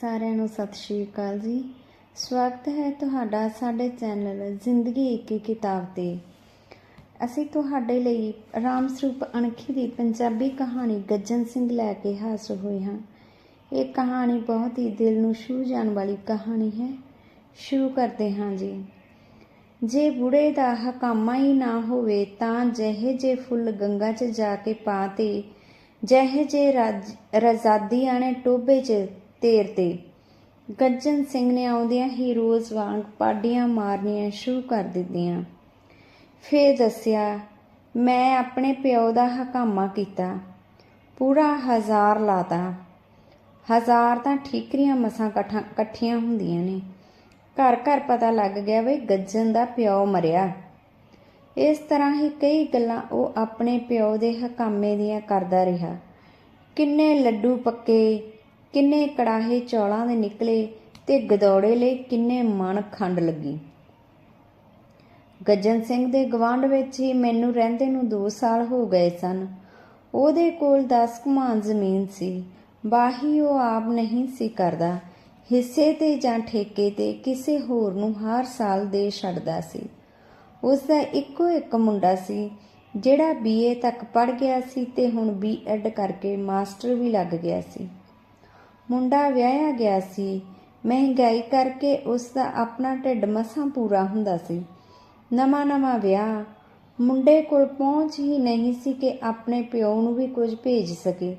ਸਾਰਿਆਂ ਨੂੰ ਸਤਿ ਸ਼੍ਰੀ ਅਕਾਲ ਜੀ। ਸਵਾਗਤ ਹੈ ਤੁਹਾਡਾ ਸਾਡੇ ਚੈਨਲ ਜ਼ਿੰਦਗੀ ਇੱਕ ਕਿਤਾਬ ਤੇ। ਅਸੀਂ ਤੁਹਾਡੇ ਲਈ ਰਾਮ ਸਰੂਪ ਅਣਖੀ ਦੀ ਪੰਜਾਬੀ ਕਹਾਣੀ ਗੱਜਨ ਸਿੰਘ ਲੈ ਕੇ ਹਾਜ਼ਰ ਹੋਏ ਹਾਂ। ਇਹ ਕਹਾਣੀ ਬਹੁਤ ਹੀ ਦਿਲ ਨੂੰ ਛੂਹ ਜਾਣ ਵਾਲੀ ਕਹਾਣੀ ਹੈ। ਸ਼ੁਰੂ ਕਰਦੇ ਹਾਂ ਜੀ। ਜੇ ਬੁੜੇ ਦਾ ਹਕਾਮਾ ਹੀ ਨਾ ਹੋਵੇ ਤਾਂ ਜਿਹੇ ਜੇ ਫੁੱਲ ਗੰਗਾ 'ਚ ਜਾ ਕੇ ਪਾ ਤੇ, ਜਿਹੇ ਜੇ ਰਾਜ- ਰਜ਼ਾਦੀ ਆਣੇ ਟੋਬੇ 'ਚ ਤੇਰ ਤੇ। ਗੱਜਨ ਸਿੰਘ ਨੇ ਆਉਂਦਿਆਂ ਹੀ ਰੋਜ਼ ਵਾਂਗ ਪਾਡੀਆਂ ਮਾਰਨੀਆਂ ਸ਼ੁਰੂ ਕਰ ਦਿੱਤੀਆਂ। ਫੇਰ ਦੱਸਿਆ, ਮੈਂ ਆਪਣੇ ਪਿਓ ਦਾ ਹਕਾਮਾ ਕੀਤਾ। ਪੂਰਾ ਹਜ਼ਾਰ ਲਾਤਾ। ਹਜ਼ਾਰ ਤਾਂ ਠੀਕਰੀਆਂ ਮਸਾਂ ਇਕੱਠਾ- ਇਕੱਠੀਆਂ ਹੁੰਦੀਆਂ ਨੇ। ਘਰ ਘਰ ਪਤਾ ਲੱਗ ਗਿਆ ਵੀ ਗੱਜਨ ਦਾ ਪਿਓ ਮਰਿਆ। ਇਸ ਤਰ੍ਹਾਂ ਹੀ ਕਈ ਗੱਲਾਂ ਉਹ ਆਪਣੇ ਪਿਓ ਦੇ ਹਕਾਮੇ ਦੀਆਂ ਕਰਦਾ ਰਿਹਾ। ਕਿੰਨੇ ਲੱਡੂ ਪੱਕੇ ਕਿੰਨੇ ਕੜਾਹੇ ਚੌਲਾਂ ਦੇ ਨਿਕਲੇ ਤੇ ਗਦੌੜੇ ਲਈ ਕਿੰਨੇ ਮਣ ਖੰਡ ਲੱਗੀ। ਗੱਜਨ ਸਿੰਘ ਦੇ ਗਵਾਂਢ ਵਿੱਚ ਹੀ ਮੈਨੂੰ ਰਹਿੰਦੇ ਨੂੰ 2 ਸਾਲ ਹੋ ਗਏ ਸਨ। ਉਹਦੇ ਕੋਲ 10 ਕਮਾਨ ਜ਼ਮੀਨ ਸੀ। ਬਾਹੀ ਉਹ ਆਪ ਨਹੀਂ ਸੀ ਕਰਦਾ। ਹਿੱਸੇ ਤੇ ਜਾਂ ਠੇਕੇ ਤੇ ਕਿਸੇ ਹੋਰ ਨੂੰ ਹਰ ਸਾਲ ਦੇ ਛੱਡਦਾ ਸੀ। ਉਸ ਦਾ ਇੱਕੋ ਇੱਕ ਮੁੰਡਾ ਸੀ, ਜਿਹੜਾ ਬੀਏ ਤੱਕ ਪੜ੍ਹ ਗਿਆ ਸੀ ਤੇ ਹੁਣ ਬੀਐਡ ਕਰਕੇ ਮਾਸਟਰ ਵੀ ਲੱਗ ਗਿਆ ਸੀ। ਮੁੰਡਾ ਵਿਆਹਿਆ ਗਿਆ ਸੀ। ਮਹਿੰਗਾਈ ਕਰਕੇ ਉਸ ਦਾ ਆਪਣਾ ਢਿੱਡ ਮਸਾਂ ਪੂਰਾ ਹੁੰਦਾ ਸੀ। ਨਵਾਂ ਨਵਾਂ ਵਿਆਹ। ਮੁੰਡੇ ਕੋਲ ਪਹੁੰਚ ਹੀ ਨਹੀਂ ਸੀ ਕਿ ਆਪਣੇ ਪਿਓ ਨੂੰ ਵੀ ਕੁਝ ਭੇਜ ਸਕੇ।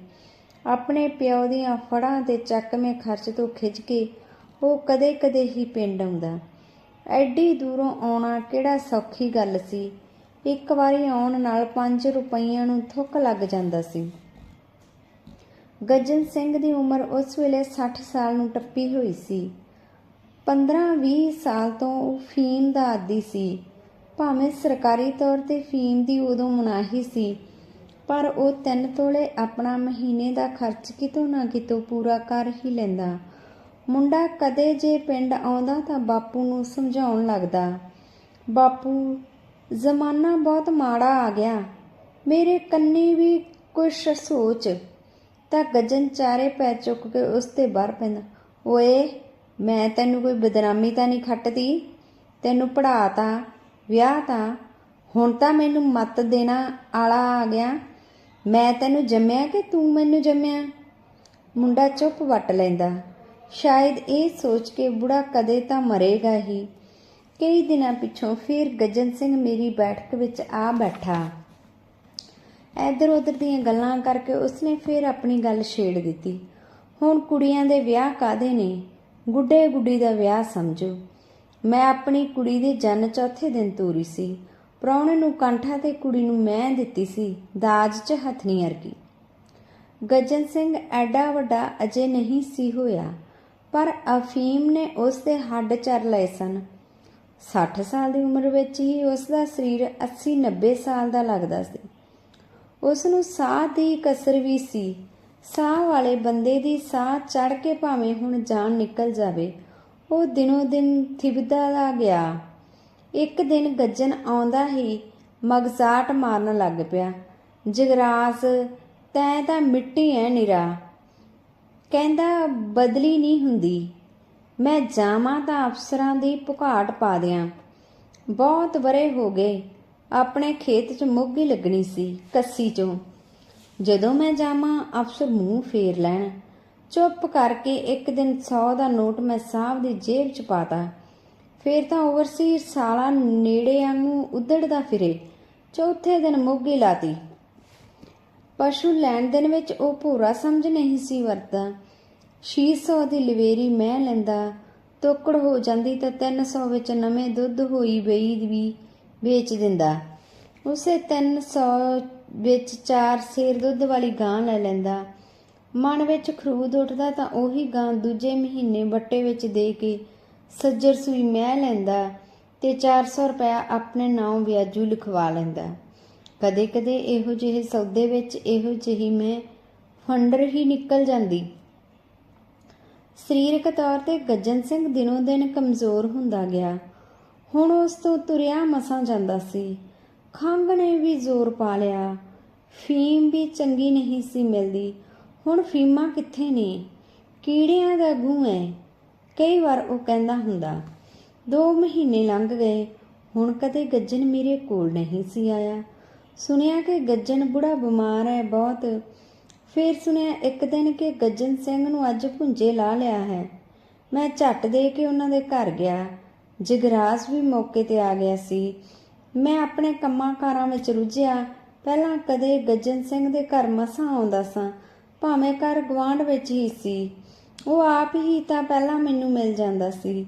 ਆਪਣੇ ਪਿਓ ਦੀਆਂ ਫੜਾਂ ਤੇ ਚੱਕਵੇਂ ਖਰਚ ਤੋਂ ਖਿੱਚ ਕੇ ਉਹ ਕਦੇ-ਕਦੇ ਹੀ ਪਿੰਡ ਆਉਂਦਾ। ਐਡੀ ਦੂਰੋਂ ਆਉਣਾ ਕਿਹੜਾ ਸੌਖੀ ਗੱਲ ਸੀ। ਇੱਕ ਵਾਰੀ ਆਉਣ ਨਾਲ 5 ਰੁਪਈਆਂ ਨੂੰ ਥੁੱਕ ਲੱਗ ਜਾਂਦਾ ਸੀ। ਗੱਜਨ ਸਿੰਘ ਦੀ ਉਮਰ ਉਸ ਵੇਲੇ 60 ਸਾਲ ਨੂੰ ਟੱਪੀ ਹੋਈ ਸੀ। 15-20 ਸਾਲ ਤੋਂ ਉਹ ਫੀਮ ਦਾ ਆਦੀ ਸੀ। ਭਾਵੇਂ ਸਰਕਾਰੀ ਤੌਰ ਤੇ ਫੀਮ ਦੀ ਉਦੋਂ ਮਨਾਹੀ ਸੀ, ਪਰ ਉਹ ਤਿੰਨ ਤੋਲੇ ਆਪਣਾ ਮਹੀਨੇ ਦਾ ਖਰਚ ਕਿਤੋਂ ਨਾ ਕਿਤੋਂ ਪੂਰਾ ਕਰ ਹੀ ਲੈਂਦਾ। ਮੁੰਡਾ ਕਦੇ ਜੇ ਪਿੰਡ ਆਉਂਦਾ ਤਾਂ ਬਾਪੂ ਨੂੰ ਸਮਝਾਉਣ ਲੱਗਦਾ, ਬਾਪੂ, ਜ਼ਮਾਨਾ ਬਹੁਤ ਮਾੜਾ ਆ ਗਿਆ। ਮੇਰੇ ਕੰਨੀ ਵੀ ਕੁਛ ਸੋਚ। ਤਾਂ ਗੱਜਨ ਚਾਰੇ ਪੈਰ ਚੁੱਕ ਕੇ ਉਸ ਤੇ ਬਾਹਰ ਪੈਂਦਾ। ਓਏ, ਮੈਂ ਤੈਨੂੰ ਕੋਈ ਬਦਨਾਮੀ ਤਾਂ ਨਹੀਂ ਖੱਟਦੀ? ਤੈਨੂੰ ਪੜਾਤਾ ਵਿਆਹ ਤਾਂ। ਹੁਣ ਤਾਂ ਮੈਨੂੰ ਮੱਤ ਦੇਣਾ ਆਲਾ ਆ ਗਿਆ। ਮੈਂ ਤੈਨੂੰ ਜੰਮਿਆ ਕਿ ਤੂੰ ਮੈਨੂੰ ਜੰਮਿਆ? ਮੁੰਡਾ ਚੁੱਪ ਵੱਟ ਲੈਂਦਾ। ਸ਼ਾਇਦ ਇਹ ਸੋਚ ਕੇ ਬੁੜਾ ਕਦੇ ਤਾਂ ਮਰੇਗਾ ਹੀ। ਕਈ ਦਿਨਾਂ ਪਿੱਛੋਂ ਫਿਰ ਗੱਜਨ ਸਿੰਘ ਮੇਰੀ ਬੈਠਕ ਵਿੱਚ ਆ ਬੈਠਾ। ਇੱਧਰ ਉੱਧਰ ਦੀਆਂ ਗੱਲਾਂ ਕਰਕੇ ਉਸਨੇ ਫਿਰ ਆਪਣੀ ਗੱਲ ਛੇੜ ਦਿੱਤੀ। ਹੁਣ ਕੁੜੀਆਂ ਦੇ ਵਿਆਹ ਕਾਦੇ ਨੇ? ਗੁੱਡੇ ਗੁੱਡੀ ਦਾ ਵਿਆਹ ਸਮਝੋ। ਮੈਂ ਆਪਣੀ ਕੁੜੀ ਦੇ ਜਨ ਚੌਥੇ ਦਿਨ ਤੋਰੀ ਸੀ। ਪ੍ਰਾਹੁਣੇ ਨੂੰ ਕੰਠਾ ਤੇ ਕੁੜੀ ਨੂੰ ਮੈਂ ਦਿੱਤੀ ਸੀ। ਦਾਜ 'ਚ ਹਥਨੀ ਅਰਗੀ। ਗੱਜਨ ਸਿੰਘ ਐਡਾ ਵੱਡਾ ਅਜੇ ਨਹੀਂ ਸੀ ਹੋਇਆ, ਪਰ ਅਫੀਮ ਨੇ ਉਸ ਦੇ ਹੱਡ ਚਰ ਲਏ ਸਨ। 60 ਸਾਲ ਦੀ ਉਮਰ ਵਿੱਚ ਹੀ ਉਸ ਦਾ ਸਰੀਰ 80 90 ਸਾਲ ਦਾ ਲੱਗਦਾ ਸੀ। ਉਸ ਨੂੰ ਸਾਹ ਦੀ ਕਸਰ ਵੀ ਸੀ। ਸਾਹ ਵਾਲੇ ਬੰਦੇ ਦੀ ਸਾਹ ਚੜ ਕੇ ਭਾਵੇਂ ਹੁਣ ਜਾਨ ਨਿਕਲ ਜਾਵੇ, ਉਹ ਦਿਨੋ ਦਿਨ ਥਿਬਦਾ ਗਿਆ। ਇੱਕ ਦਿਨ ਗੱਜਨ ਆਉਂਦਾ ਹੀ ਮਗਜ਼ਾਟ ਮਾਰਨ ਲੱਗ ਪਿਆ। ਜਗਰਾਸ, ਤੈ ਤਾਂ ਮਿੱਟੀ ਐ ਨਿਰਾ। ਕਹਿੰਦਾ, ਬਦਲੀ ਨਹੀਂ ਹੁੰਦੀ। ਮੈਂ ਜਾਵਾਂ ਤਾਂ ਅਫਸਰਾਂ ਦੀ ਪੁਕਾਟ ਪਾ ਦਿਆਂ। ਬਹੁਤ ਬਰੇ ਹੋ ਗਏ। ਆਪਣੇ ਖੇਤ 'ਚ ਮੋਗੀ ਲੱਗਣੀ ਸੀ ਕੱਸੀ 'ਚੋਂ। ਜਦੋਂ ਮੈਂ ਜਾਵਾਂ, ਅਫਸਰ ਮੂੰਹ ਫੇਰ ਲੈਣ। ਚੁੱਪ ਕਰਕੇ ਇੱਕ ਦਿਨ 100 ਦਾ ਨੋਟ ਮੈਂ ਸਾਹਿਬ ਦੀ ਜੇਬ 'ਚ ਪਾਤਾ ਫੇਰ ਤਾਂ ਓਵਰਸੀਰ ਸਾਲਾ ਨੇੜੇ ਵਾਂਗੂ ਉਧੜਦਾ ਫਿਰੇ। ਚੌਥੇ ਦਿਨ ਮੋਗੀ ਲਾਤੀ। ਪਸ਼ੂ ਲੈਣ ਦੇਣ ਵਿੱਚ ਉਹ ਭੂਰਾ ਸਮਝ ਨਹੀਂ ਸੀ ਵਰਤਦਾ। 600 ਦੀ ਲਵੇਰੀ ਮੈਂ ਲੈਂਦਾ। ਤੋਕੜ ਹੋ ਜਾਂਦੀ ਤਾਂ 300 ਵਿੱਚ ਨਵੇਂ ਦੁੱਧ ਹੋਈ ਬਈ ਵੀ ਵੇਚ ਦਿੰਦਾ। ਉਸੇ 300 ਵਿੱਚ ਚਾਰ ਸੇਰ ਦੁੱਧ ਵਾਲੀ ਗਾਂ ਲੈ ਲੈਂਦਾ। ਮਨ ਵਿੱਚ ਖਰੂਦ ਉੱਠਦਾ ਤਾਂ ਉਹੀ ਗਾਂ ਦੂਜੇ ਮਹੀਨੇ ਬੱਟੇ ਵਿੱਚ ਦੇ ਕੇ ਸੱਜਰ ਸੂਈ ਮੈਂ ਲੈਂਦਾ ਤੇ 400 ਰੁਪਇਆ ਆਪਣੇ ਨਾਂ ਵਿਆਜੂ ਲਿਖਵਾ ਲੈਂਦਾ। ਕਦੇ ਕਦੇ ਇਹੋ ਜਿਹੇ ਸੌਦੇ ਵਿੱਚ ਇਹੋ ਜਿਹੀ ਮੈਂ ਫੰਡਰ ਹੀ ਨਿਕਲ ਜਾਂਦੀ। ਸਰੀਰਕ ਤੌਰ ਤੇ ਗੱਜਨ ਸਿੰਘ ਦਿਨੋਂ ਦਿਨ ਕਮਜ਼ੋਰ ਹੁੰਦਾ ਗਿਆ। ਹੁਣ ਉਸ ਤੋਂ ਤੁਰਿਆ ਮਸਾਂ ਜਾਂਦਾ ਸੀ। ਖੰਗ ਨੇ ਵੀ ਜ਼ੋਰ ਪਾ ਲਿਆ। ਫੀਮ ਵੀ ਚੰਗੀ ਨਹੀਂ ਸੀ ਮਿਲਦੀ। ਹੁਣ ਫੀਮਾਂ ਕਿੱਥੇ ਨੇ? ਕੀੜਿਆਂ ਦਾ ਗੂੰ ਹੈ ਕਈ ਵਾਰ ਉਹ ਕਹਿੰਦਾ ਹੁੰਦਾ, ਦੋ ਮਹੀਨੇ ਲੰਘ ਗਏ, ਹੁਣ ਕਦੇ ਗੱਜਣ ਮੇਰੇ ਕੋਲ ਨਹੀਂ ਸੀ ਆਇਆ। ਸੁਣਿਆ ਕਿ ਗੱਜਣ ਬੁੜਾ ਬਿਮਾਰ ਹੈ ਬਹੁਤ। ਫੇਰ ਸੁਣਿਆ ਇੱਕ ਦਿਨ ਕਿ ਗੱਜਣ ਸਿੰਘ ਨੂੰ ਅੱਜ ਭੁੰਜੇ ਲਾ ਲਿਆ ਹੈ। ਮੈਂ ਝੱਟ ਦੇ ਕੇ ਉਹਨਾਂ ਦੇ ਘਰ ਗਿਆ। ਜਗਰਾਸ ਵੀ ਮੌਕੇ ਤੇ ਆ ਗਿਆ ਸੀ। ਮੈਂ ਆਪਣੇ ਕੰਮਾਂ ਕਾਰਾਂ ਵਿੱਚ ਰੁੱਝਿਆ, ਪਹਿਲਾਂ ਕਦੇ ਗੱਜਣ ਸਿੰਘ ਦੇ ਘਰ ਮਸਾਂ ਆਉਂਦਾ ਸਾਂ, ਭਾਵੇਂ ਘਰ ਗਵਾਂਢ ਵਿੱਚ ਹੀ ਸੀ। ਉਹ ਆਪ ਹੀ ਤਾਂ ਪਹਿਲਾਂ ਮੈਨੂੰ ਮਿਲ ਜਾਂਦਾ ਸੀ।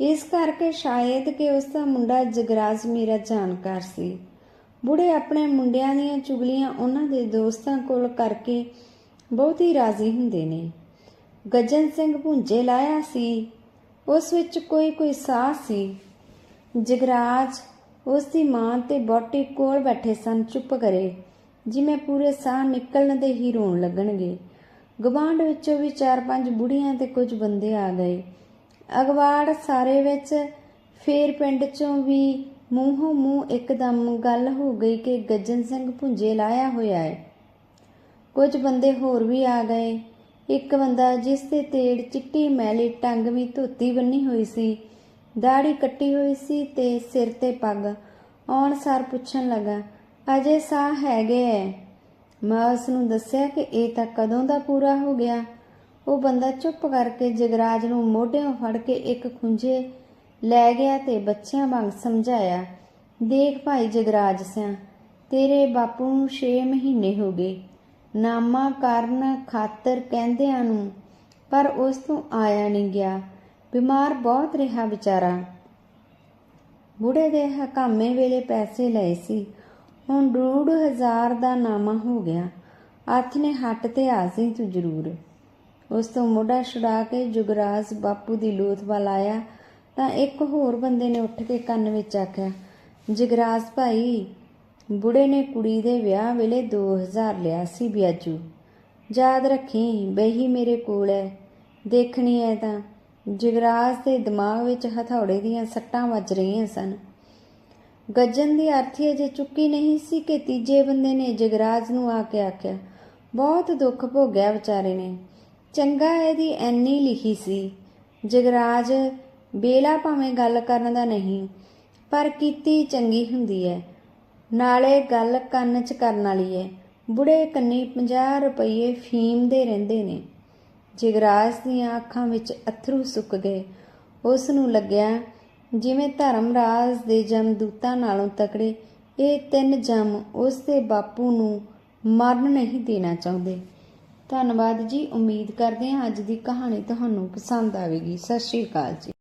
ਇਸ ਕਰਕੇ ਸ਼ਾਇਦ ਕਿ ਉਸ ਦਾ ਮੁੰਡਾ ਜਗਰਾਜ ਮੇਰਾ ਜਾਣਕਾਰ ਸੀ। ਬੁੜੇ ਆਪਣੇ ਮੁੰਡਿਆਂ ਦੀਆਂ ਚੁਗਲੀਆਂ ਉਹਨਾਂ ਦੇ ਦੋਸਤਾਂ ਕੋਲ ਕਰਕੇ ਬਹੁਤ ਹੀ ਰਾਜ਼ੀ ਹੁੰਦੇ ਨੇ। ਗੱਜਨ ਸਿੰਘ ਭੁੰਜੇ ਲਾਇਆ ਸੀ, ਉਸ ਵਿੱਚ ਕੋਈ ਕੋਈ ਸਾਹ ਸੀ। ਜਗਰਾਜ ਉਸ ਦੀ ਮਾਂ ਤੇ ਬੋਟੀ ਕੋਲ ਬੈਠੇ ਸਨ, ਚੁੱਪ ਕਰੇ। ਜਿਵੇਂ ਪੂਰੇ ਸਾਹ ਨਿਕਲਣ ਦੇ ਹੀ ਰੋਣ ਲੱਗਣਗੇ। ਗਵਾਂਢ ਵਿੱਚੋਂ ਵੀ ਚਾਰ ਪੰਜ ਬੁੜੀਆਂ ਤੇ ਕੁਝ ਬੰਦੇ ਆ ਗਏ। ਅਗਵਾੜ ਸਾਰੇ ਵਿੱਚ, ਫੇਰ ਪਿੰਡ ਚੋਂ ਵੀ ਮੂੰਹੋਂ ਮੂੰਹ ਇੱਕਦਮ ਗੱਲ ਹੋ ਗਈ ਕਿ ਗੱਜਨ ਸਿੰਘ ਭੁੰਜੇ ਲਾਇਆ ਹੋਇਆ ਹੈ। ਕੁਝ ਬੰਦੇ ਹੋਰ ਵੀ ਆ ਗਏ। ਇੱਕ ਬੰਦਾ ਜਿਸ ਦੇ ਤੇੜ ਚਿੱਟੀ ਮੈਲੀ ਟੰਗ ਵੀ ਧੋਤੀ ਬੰਨੀ ਹੋਈ ਸੀ। ਦਾੜੀ ਕੱਟੀ ਹੋਈ ਸੀ ਤੇ ਸਿਰ ਤੇ ਪੱਗ। ਆਉਣ ਸਾਰ ਪੁੱਛਣ ਲੱਗਾ, ਅਜੇ ਸਾਹ ਹੈਗੇ ਐ? ਮੈਂ ਉਸ ਨੂੰ ਦੱਸਿਆ ਕਿ ਇਹ ਤਾਂ ਕਦੋਂ ਦਾ ਪੂਰਾ ਹੋ ਗਿਆ। ਉਹ ਬੰਦਾ ਚੁੱਪ ਕਰਕੇ ਜਗਰਾਜ ਨੂੰ ਮੋਢਿਆਂ ਫੜ ਕੇ ਇੱਕ ਖੁੰਝੇ ਲੈ ਗਿਆ ਤੇ ਬੱਚਿਆਂ ਵਾਂਗ ਸਮਝਾਇਆ, ਦੇਖ ਭਾਈ ਜਗਰਾਜ ਸਿਆ, ਤੇਰੇ ਬਾਪੂ ਨੂੰ 6 ਮਹੀਨੇ ਹੋ ਗਏ। ਨਾਮਾ ਕਾਰਨ ਖਾਤਰ ਕਹਿੰਦਿਆਂ ਨੂੰ, ਪਰ ਉਸ ਤੋਂ ਆਇਆ ਨਹੀਂ ਗਿਆ। ਬਿਮਾਰ ਬਹੁਤ ਰਿਹਾ ਵਿਚਾਰਾ। ਬੁੜੇ ਦੇ ਹਕਾਮੇ ਵੇਲੇ ਪੈਸੇ ਲਏ ਸੀ। ਹੁਣ ਡੂਢ ਹਜ਼ਾਰ ਦਾ ਨਾਮਾ ਹੋ ਗਿਆ। ਹੱਥ ਨੇ ਹੱਟ ਤੇ ਆ ਸੀ ਤੂੰ ਜ਼ਰੂਰ। ਉਸ ਤੋਂ ਮੋਢਾ ਛੁਡਾ ਕੇ ਜੁਗਰਾਜ ਬਾਪੂ ਦੀ ਲੋਥ ਵੱਲ ਆਇਆ ਤਾਂ ਇੱਕ ਹੋਰ ਬੰਦੇ ਨੇ ਉੱਠ ਕੇ ਕੰਨ ਵਿੱਚ ਆਖਿਆ, ਜਗਰਾਜ ਭਾਈ, ਬੁੜੇ ਨੇ ਕੁੜੀ ਦੇ ਵਿਆਹ ਵੇਲੇ 2000 ਲਿਆ ਸੀ ਵਿਆਜੂ ਯਾਦ ਰੱਖੀ, ਬਹੀ ਮੇਰੇ ਕੋਲ ਹੈ ਦੇਖਣੀ ਹੈ ਤਾਂ। ਜਗਰਾਜ ਦੇ ਦਿਮਾਗ ਵਿੱਚ ਹਥੌੜੇ ਦੀਆਂ ਸੱਟਾਂ ਵੱਜ ਰਹੀਆਂ ਸਨ। ਗੱਜਣ ਦੀ ਅਰਥੀ ਅਜੇ ਚੁੱਕੀ ਨਹੀਂ ਸੀ ਕਿ ਤੀਜੇ ਬੰਦੇ ਨੇ ਜਗਰਾਜ ਨੂੰ ਆ ਕੇ ਆਖਿਆ, ਬਹੁਤ ਦੁੱਖ ਭੋਗਿਆ ਵਿਚਾਰੇ ਨੇ। ਚੰਗਾ ਇਹਦੀ ਐਨੀ ਲਿਖੀ ਸੀ। ਜਗਰਾਜ ਬੇਲਾ ਭਾਵੇਂ ਗੱਲ ਕਰਨ ਦਾ ਨਹੀਂ, ਪਰ ਕੀਤੀ ਚੰਗੀ ਹੁੰਦੀ ਹੈ ਨਾਲੇ ਗੱਲ ਕੰਨ 'ਚ ਕਰਨ ਵਾਲੀ ਹੈ ਬੁੜੇ ਕੰਨੀ 50 ਰੁਪਏ ਫੀਮ ਦੇ ਰਹਿੰਦੇ ਨੇ। ਜਿਗਰਾਜ ਦੀਆਂ ਅੱਖਾਂ ਵਿੱਚ ਅਥਰੂ ਸੁੱਕ ਗਏ। ਉਸ ਨੂੰ ਲੱਗਿਆ ਜਿਵੇਂ ਧਰਮਰਾਜ ਦੇ ਜਮਦੂਤਾਂ ਨਾਲੋਂ ਤਕੜੇ। ਇਹ ਤਿੰਨ ਜਮ ਉਸ ਦੇ ਬਾਪੂ ਨੂੰ ਮਰਨ ਨਹੀਂ ਦੇਣਾ ਚਾਹੁੰਦੇ। ਧੰਨਵਾਦ ਜੀ, ਉਮੀਦ ਕਰਦੇ ਹਾਂ ਅੱਜ ਦੀ ਕਹਾਣੀ ਤੁਹਾਨੂੰ ਪਸੰਦ ਆਵੇਗੀ। ਸਤਿ ਸ਼੍ਰੀ ਅਕਾਲ ਜੀ।